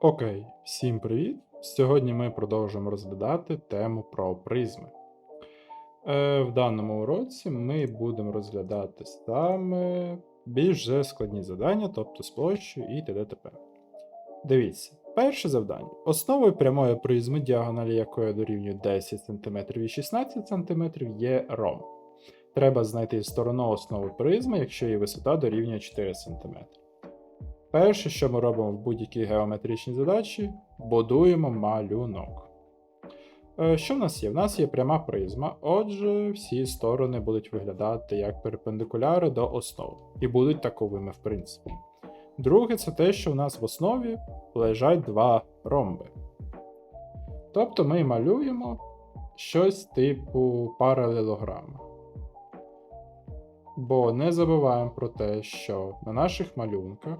Окей, всім привіт! Сьогодні ми продовжуємо розглядати тему про призми. Е, в даному уроці ми будемо розглядати саме більш складні завдання, тобто площею і ТДТП. Дивіться, перше завдання. Основою прямої призми, діагоналі якої дорівнює 10 см і 16 см, є ромб. Треба знайти сторону основи призми, якщо її висота дорівнює 4 см. Перше, що ми робимо в будь-якій геометричній задачі, будуємо малюнок. Е, Що в нас є? В нас є пряма призма, отже, всі сторони будуть виглядати як перпендикуляри до основи, і будуть таковими, в принципі. Друге, це те, що в нас в основі лежать два ромби. Тобто ми малюємо щось типу паралелограма. Бо не забуваємо про те, що на наших малюнках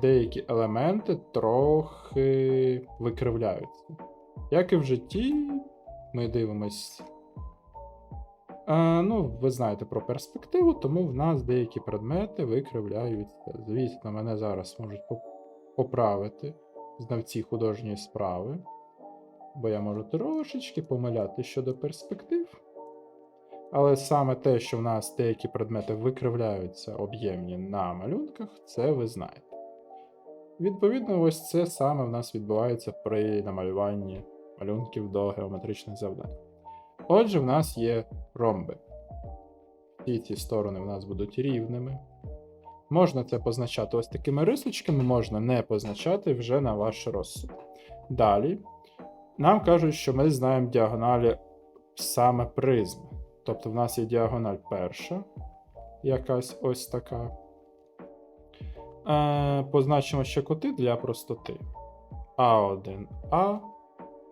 деякі елементи трохи викривляються. Як і в житті, ми дивимось. Е, ну, ви знаєте про перспективу, тому в нас деякі предмети викривляються. Звісно, мене зараз можуть поправити знавці художньої справи, бо я можу трошечки помиляти щодо перспектив. Але саме те, що в нас деякі предмети викривляються об'ємні на малюнках, це ви знаєте. Відповідно, ось це саме в нас відбувається при намалюванні малюнків до геометричних завдань. Отже, в нас є ромби. Всі ці сторони в нас будуть рівними. Можна це позначати ось такими рисочками, можна не позначати вже на ваш розсуд. Далі, нам кажуть, що ми знаємо діагоналі саме призми. Тобто в нас є діагональ перша, якась ось така. Е, позначимо ще кути для простоти. А1А,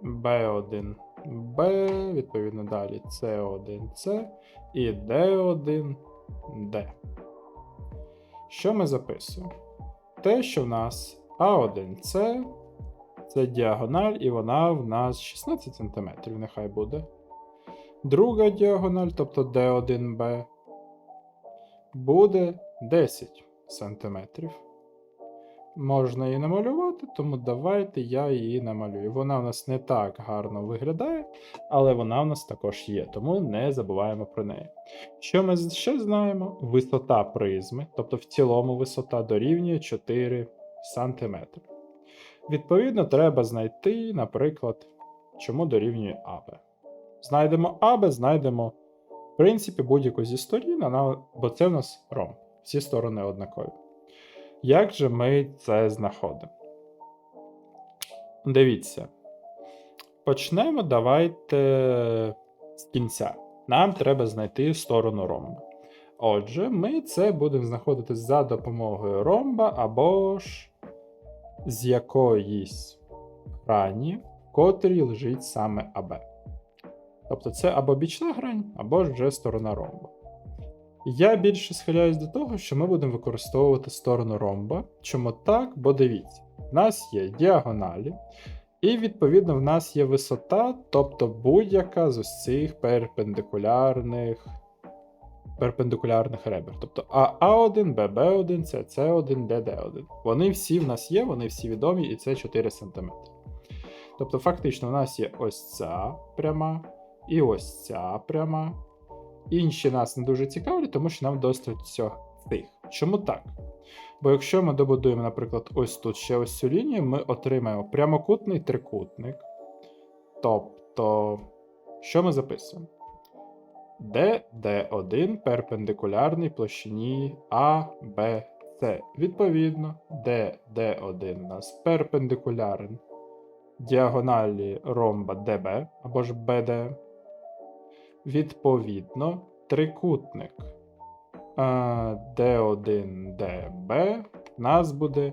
Б1Б, відповідно далі С1С і Д1Д. Що ми записуємо? Те, що в нас А1С це діагональ, і вона в нас 16 см, нехай буде. Друга діагональ, тобто D1B, буде 10 см. Можна її намалювати, тому давайте я її намалюю. Вона в нас не так гарно виглядає, але вона в нас також є, тому не забуваємо про неї. Що ми ще знаємо? Висота призми, тобто в цілому висота дорівнює 4 см. Відповідно, треба знайти, наприклад, чому дорівнює АБ. Знайдемо АБ, знайдемо, в принципі, будь-яку зі сторін, бо це в нас ромб. Всі сторони однакові. Як же ми це знаходимо? Дивіться. Почнемо давайте з кінця. Нам треба знайти сторону ромба. Отже, ми це будемо знаходити за допомогою ромба або ж з якоїсь грані, в котрій лежить саме АБ. Тобто це або бічна грань, або ж вже сторона ромба. Я більше схиляюсь до того, що ми будемо використовувати сторону ромба. Чому так? Бо дивіться, в нас є діагоналі, і відповідно в нас є висота, тобто будь-яка з ось цих перпендикулярних перпендикулярних ребер. Тобто А1, ББ1, СС1, ДД1. Вони всі в нас є, вони всі відомі, і це 4 см. Тобто, фактично, у нас є ось ця пряма, і ось ця пряма. Інші нас не дуже цікавлять, тому що нам достатньо цих. Чому так? Бо якщо ми добудуємо, наприклад, ось тут ще ось цю лінію, ми отримаємо прямокутний трикутник. Тобто, що ми записуємо? DD1 перпендикулярний площині ABC. Відповідно, DD1 у нас перпендикулярен діагоналі ромба DB або ж BD. Відповідно, трикутник е, D1DB у нас буде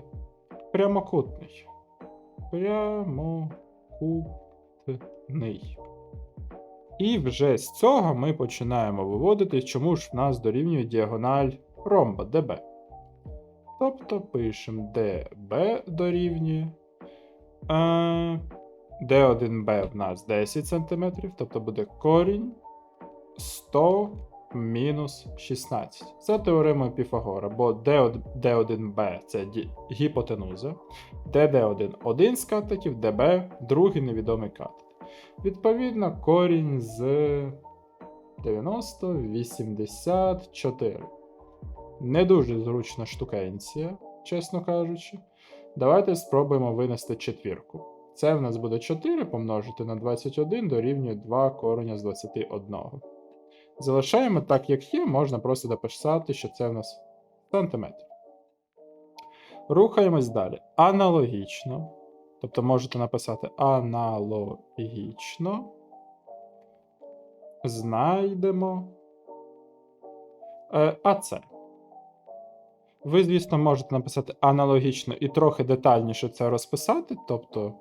прямокутний. Прямокутний. І вже з цього ми починаємо виводити, чому ж в нас дорівнює діагональ ромба DB. Тобто пишемо DB дорівнює. Е, D1B в нас 10 см, тобто буде корінь 100 мінус 16. Це теорема Піфагора, бо D1b це гіпотенуза, DD1 один з катетів, DB другий невідомий катет. Відповідно, корінь з 90, 84. Не дуже зручна штукенція, чесно кажучи. Давайте спробуємо винести четвірку. Це в нас буде 4 помножити на 21 дорівнює 2 кореня з 21. Залишаємо так, як є, можна просто дописати, що це в нас сантиметр. Рухаємось далі. Аналогічно. Тобто можете написати аналогічно. Знайдемо е, АЦ. Ви, звісно, можете написати аналогічно і трохи детальніше це розписати. Тобто,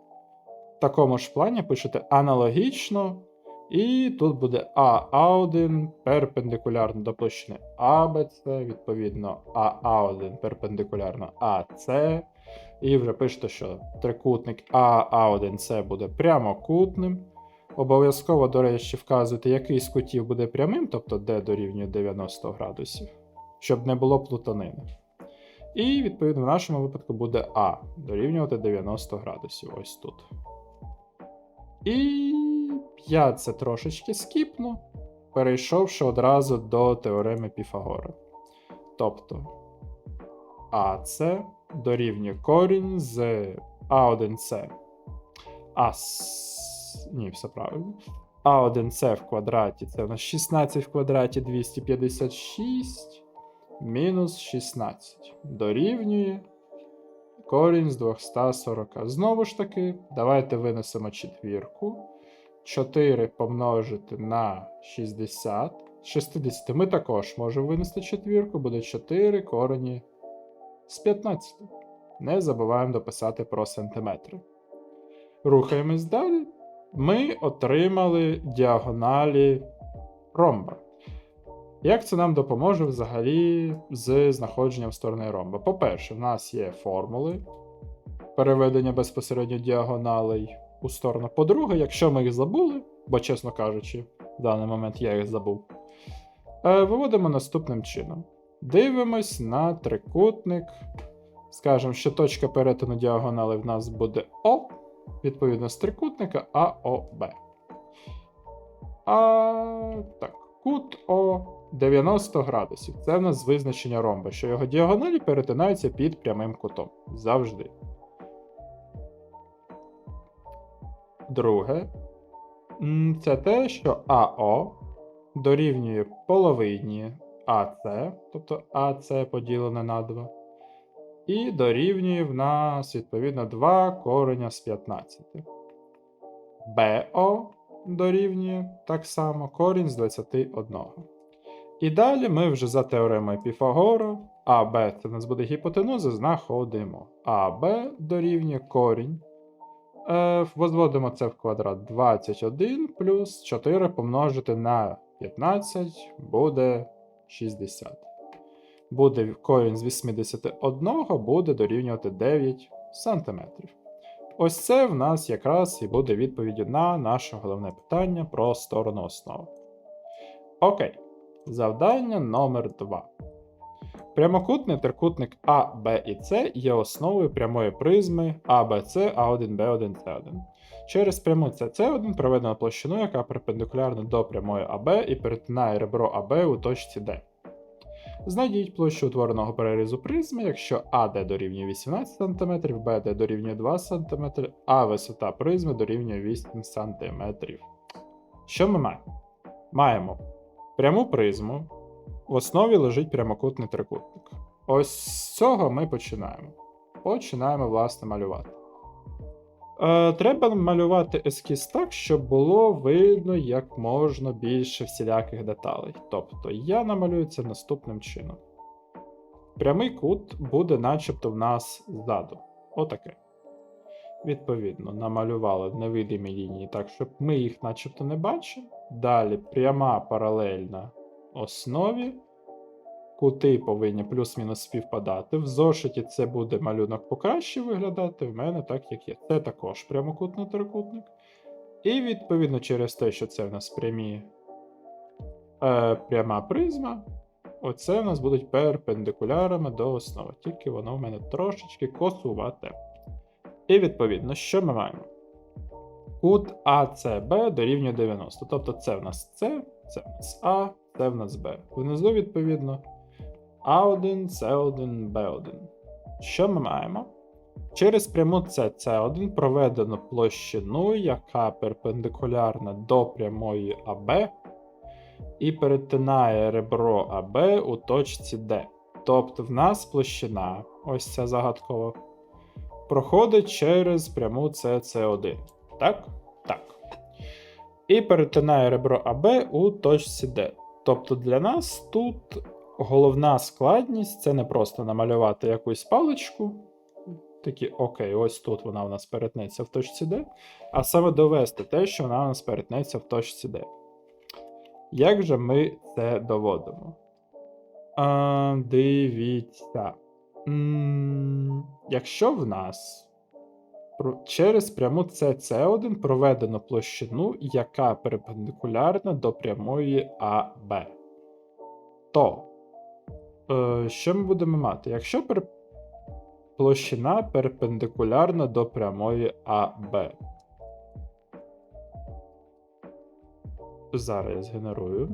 в такому ж плані пишете аналогічно, і тут буде АА1 перпендикулярно до площини АБЦ, відповідно, АА1 перпендикулярно АЦ. І вже пишете, що трикутник АА1С буде прямокутним. Обов'язково, до речі, вказуйте, який з кутів буде прямим, тобто D дорівнює 90 градусів, щоб не було плутанини. І, відповідно, в нашому випадку буде А дорівнювати 90 градусів ось тут. І я це трошечки скіпну, перейшовши одразу до теореми Піфагора. Тобто АС дорівнює корінь з А1С. Ас. Ні, все правильно. А1С в квадраті це у нас 16 в квадраті 256 мінус 16 дорівнює корінь з 240. Знову ж таки, давайте винесемо четвірку. 4 помножити на 60. 60 ми також можемо винести четвірку, буде 4 корені з 15. Не забуваємо дописати про сантиметри. Рухаємось далі. Ми отримали діагоналі ромба. Як це нам допоможе взагалі з знаходженням сторони ромба? По-перше, в нас є формули переведення безпосередньо діагоналей у сторону. По-друге, якщо ми їх забули, бо, чесно кажучи, в даний момент я їх забув, е, виводимо наступним чином. Дивимось на трикутник. Скажемо, що точка перетину діагонали в нас буде О, відповідно з трикутника АОБ. А так, кут О 90 градусів. Це в нас визначення ромба, що його діагоналі перетинаються під прямим кутом. Завжди. Друге, це те, що АО дорівнює половині АС, тобто АС поділене на 2. І дорівнює в нас, відповідно, 2 кореня з 15. БО дорівнює так само корінь з 21. І далі ми вже за теоремою Піфагора, АБ це в нас буде гіпотенуза, знаходимо. АБ дорівнює корінь. Возводимо це в квадрат 21 плюс 4 помножити на 15 буде 60. Буде корінь з 81 буде дорівнювати 9 см. Ось це в нас якраз і буде відповіддю на наше головне питання про сторону основи. Окей. Завдання номер 2. Прямокутний трикутник А, Б і С є основою прямої призми АБЦ А1, Б1, С1. Через пряму СС1 проведено площину, яка перпендикулярна до прямої АБ і перетинає ребро АБ у точці Д. Знайдіть площу утвореного перерізу призми, якщо АД дорівнює 18 см, БД дорівнює 2 см, а висота призми дорівнює 8 см. Що ми маємо? Маємо пряму призму, в основі лежить прямокутний трикутник. Ось з цього ми починаємо. Починаємо, власне, малювати. Е, треба малювати ескіз так, щоб було видно як можна більше всіляких деталей. Тобто я намалюю це наступним чином. Прямий кут буде начебто в нас ззаду. Отаке. Відповідно, намалювали невидимі лінії так, щоб ми їх начебто не бачили. Далі пряма паралельна основі. Кути повинні плюс-мінус співпадати. В зошиті це буде малюнок покраще виглядати, в мене так, як є. Це також прямокутний трикутник. І відповідно через те, що це в нас прямі е, пряма призма. Оце в нас будуть перпендикулярами до основи, тільки воно в мене трошечки косувате. І відповідно, що ми маємо? Кут АЦБ дорівнює 90. Тобто це в нас С, це в нас А, це в нас Б. Внизу, відповідно, А1, С1, Б1. Що ми маємо? Через пряму СС1 проведено площину, яка перпендикулярна до прямої АБ і перетинає ребро АБ у точці Д. Тобто в нас площина, ось ця загадкова, проходить через пряму СС1. Так? Так. І перетинає ребро АБ у точці Д. Тобто для нас тут головна складність це не просто намалювати якусь паличку. Такі, окей, ось тут вона у нас перетнеться в точці Д, а саме довести те, що вона у нас перетнеться в точці Д. Як же ми це доводимо? А, дивіться. М, Якщо в нас через пряму СС1 проведено площину, яка перпендикулярна до прямої АБ, то е, що ми будемо мати? Якщо площина перпендикулярна до прямої АБ. Зараз я згенерую.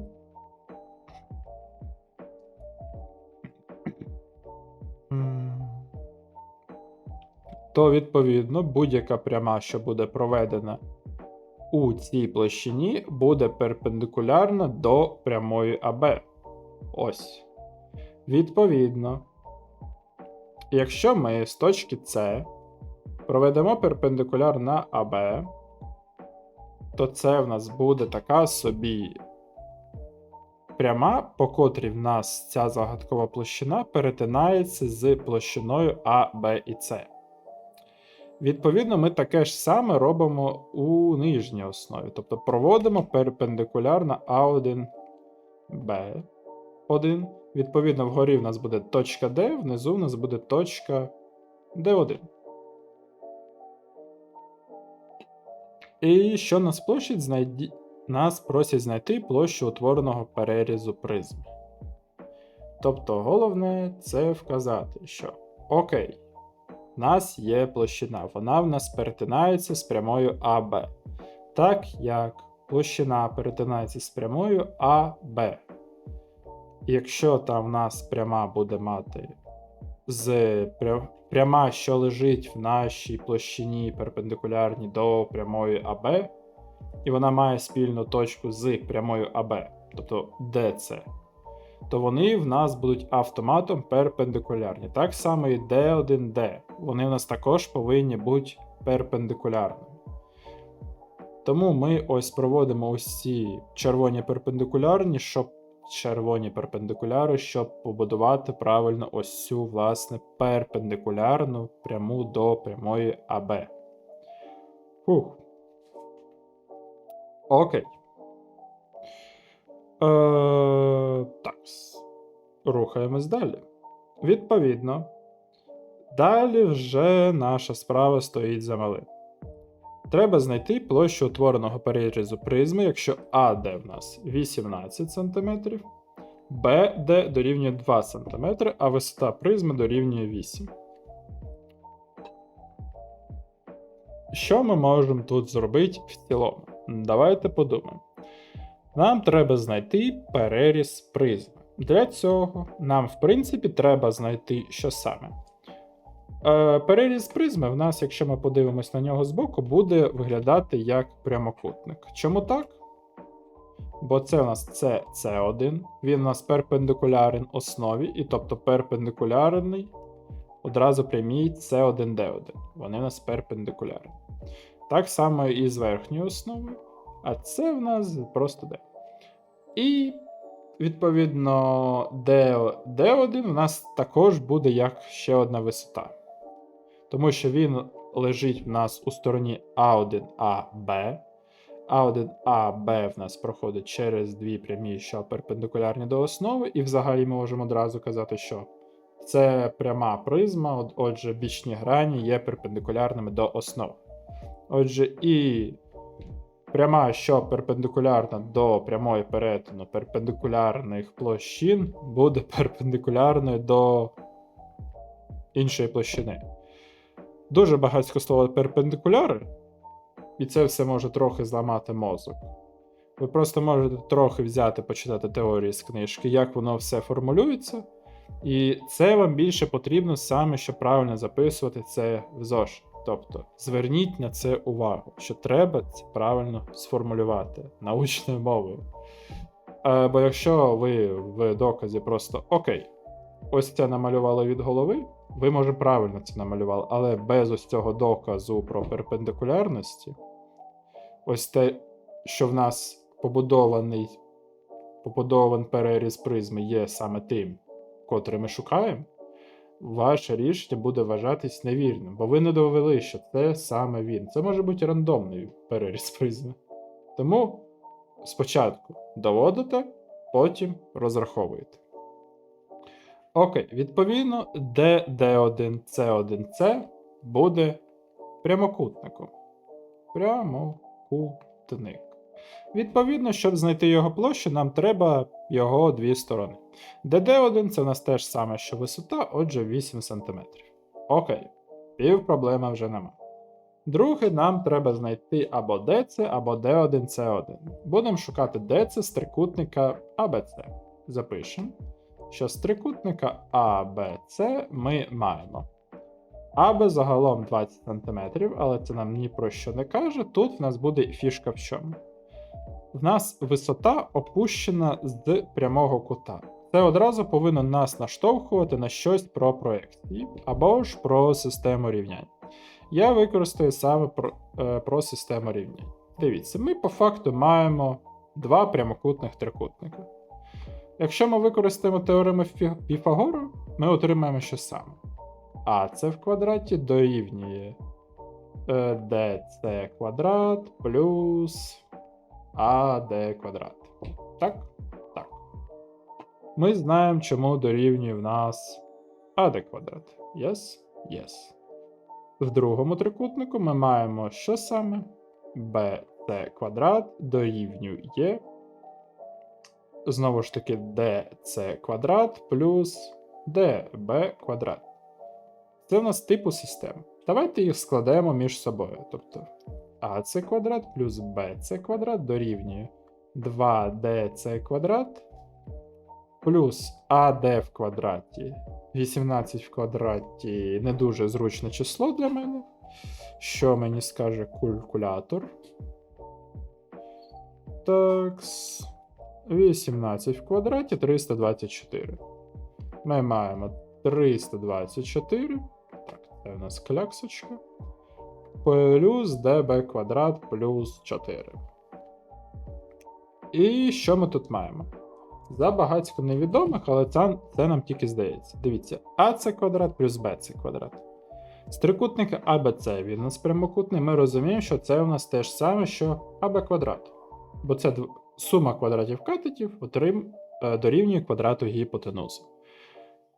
То, відповідно, будь-яка пряма, що буде проведена у цій площині, буде перпендикулярна до прямої АБ. Ось. Відповідно, якщо ми з точки С проведемо перпендикуляр на АБ, то це в нас буде така собі пряма, по котрій в нас ця загадкова площина перетинається з площиною А, Б і С. Відповідно, ми таке ж саме робимо у нижній основі. Тобто проводимо перпендикуляр на А1, Б1. Відповідно, вгорі в нас буде точка Д, внизу в нас буде точка Д1. І що нас площадь знайді... нас просять знайти площу утвореного перерізу призми. Тобто, головне це вказати, що окей, в нас є площина, вона в нас перетинається з прямою АБ. Так як площина перетинається з прямою АБ. Якщо там в нас пряма буде мати з пряма, що лежить в нашій площині перпендикулярній до прямої АБ, і вона має спільну точку з прямою АБ, тобто ДЦ, то вони в нас будуть автоматом перпендикулярні. Так само і D1D. Вони в нас також повинні бути перпендикулярними. Тому ми ось проводимо ці червоні перпендикулярні, щоб червоні перпендикуляри, щоб побудувати правильно ось цю, власне, перпендикулярну пряму до прямої АБ. Фух. Окей. Е, так. Рухаємось далі. Відповідно, далі вже наша справа стоїть за малим. Треба знайти площу утвореного перерізу призми, якщо АД в нас 18 см, БД дорівнює 2 см, а висота призми дорівнює 8. Що ми можемо тут зробити в цілому? Давайте подумаємо. Нам треба знайти переріз призми. Для цього нам, в принципі, треба знайти що саме. Е, Переріз призми в нас, якщо ми подивимось на нього збоку, буде виглядати як прямокутник. Чому так? Бо це у нас це С1, він у нас перпендикулярен основі, і тобто перпендикулярний одразу прямій С1D1. Вони у нас перпендикулярні. Так само і з верхньою основою, а це в нас просто D. І відповідно D, D1 у нас також буде як ще одна висота. Тому що він лежить в нас у стороні А1АБ. А1АБ в нас проходить через дві прямі, що перпендикулярні до основи, і взагалі ми можемо одразу казати, що це пряма призма, отже, бічні грані є перпендикулярними до основи. Отже, і пряма, що перпендикулярна до прямої перетину перпендикулярних площин, буде перпендикулярною до іншої площини. Дуже багатько слова перпендикуляри, і це все може трохи зламати мозок. Ви просто можете трохи взяти, почитати теорії з книжки, як воно все формулюється. І це вам більше потрібно саме, щоб правильно записувати це в зошит. Тобто зверніть на це увагу, що треба це правильно сформулювати научною мовою. Е, бо якщо ви в доказі просто окей, ось це намалювали від голови, ви, може, правильно це намалювали, але без ось цього доказу про перпендикулярності, ось те, що в нас побудований побудований переріз призми є саме тим, котрий ми шукаємо, ваше рішення буде вважатись невірним, бо ви не довели, що це саме він. Це може бути рандомний переріз призми. Тому спочатку доводите, потім розраховуєте. Окей, відповідно, D1, C1C буде прямокутником. Прямокутник. Відповідно, щоб знайти його площу, нам треба його дві сторони. DD1 це у нас теж саме, що висота, отже, 8 см. Окей, пів проблема вже нема. Друге, нам треба знайти або DC, або D1C1. Будемо шукати DC з трикутника ABC. Запишемо, що з трикутника ABC ми маємо. АБ загалом 20 см, але це нам ні про що не каже. Тут в нас буде фішка в чому. В нас висота опущена з прямого кута. Це одразу повинно нас наштовхувати на щось про проекції або ж про систему рівнянь. Я використаю саме про, е, про систему рівнянь. Дивіться, ми по факту маємо два прямокутних трикутника. Якщо ми використаємо теорему Піфагора, ми отримаємо що саме. А це в квадраті дорівнює е, dc квадрат плюс АД квадрат. Так? Так. Ми знаємо, чому дорівнює в нас АД квадрат. Yes? Yes. В другому трикутнику ми маємо що саме? BC квадрат дорівнює. Знову ж таки, DC квадрат плюс DB квадрат. Це в нас типу систем. Давайте їх складемо між собою. Тобто АЦ квадрат плюс БЦ квадрат дорівнює 2DC квадрат плюс АД в квадраті. 18 в квадраті не дуже зручне число для мене. Що мені скаже калькулятор? Так. 18 в квадраті 324. Ми маємо 324. Так, це у нас кляксочка. Плюс db квадрат плюс 4. І що ми тут маємо? Забагатько невідомих, але це, це нам тільки здається. Дивіться, АЦ квадрат плюс БЦ квадрат. З трикутника АБЦ він у нас прямокутний, ми розуміємо, що це у нас те ж саме, що АБ квадрат. Бо це сума квадратів катетів отрим, е, дорівнює квадрату гіпотенузи.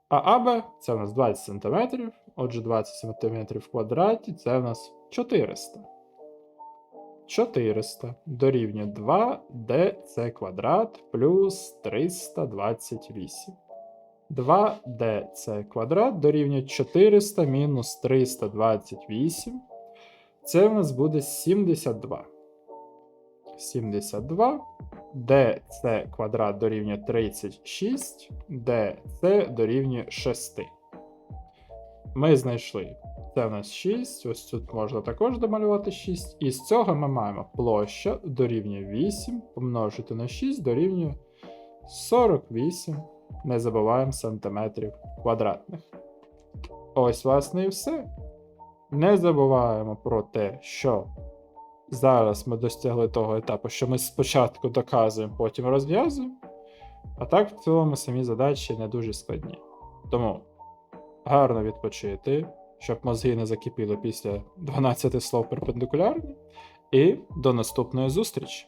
А АБ це у нас 20 см, отже, 20 см в квадраті це у нас 400. 400 дорівнює 2dc квадрат плюс 328. 2dc квадрат дорівнює 400 мінус 328. Це у нас буде 72. 72. dc квадрат дорівнює 36, dc дорівнює 6. Ми знайшли. Це у нас 6, ось тут можна також домалювати 6. І з цього ми маємо площа дорівнює 8, помножити на 6 дорівнює 48. Не забуваємо сантиметрів квадратних. Ось, власне, і все. Не забуваємо про те, що зараз ми достигли того етапу, що ми спочатку доказуємо, потім розв'язуємо. А так, в цілому самі задачі не дуже складні. Тому гарно відпочити, щоб мозги не закипіли після 12 слов перпендикулярні. І до наступної зустрічі!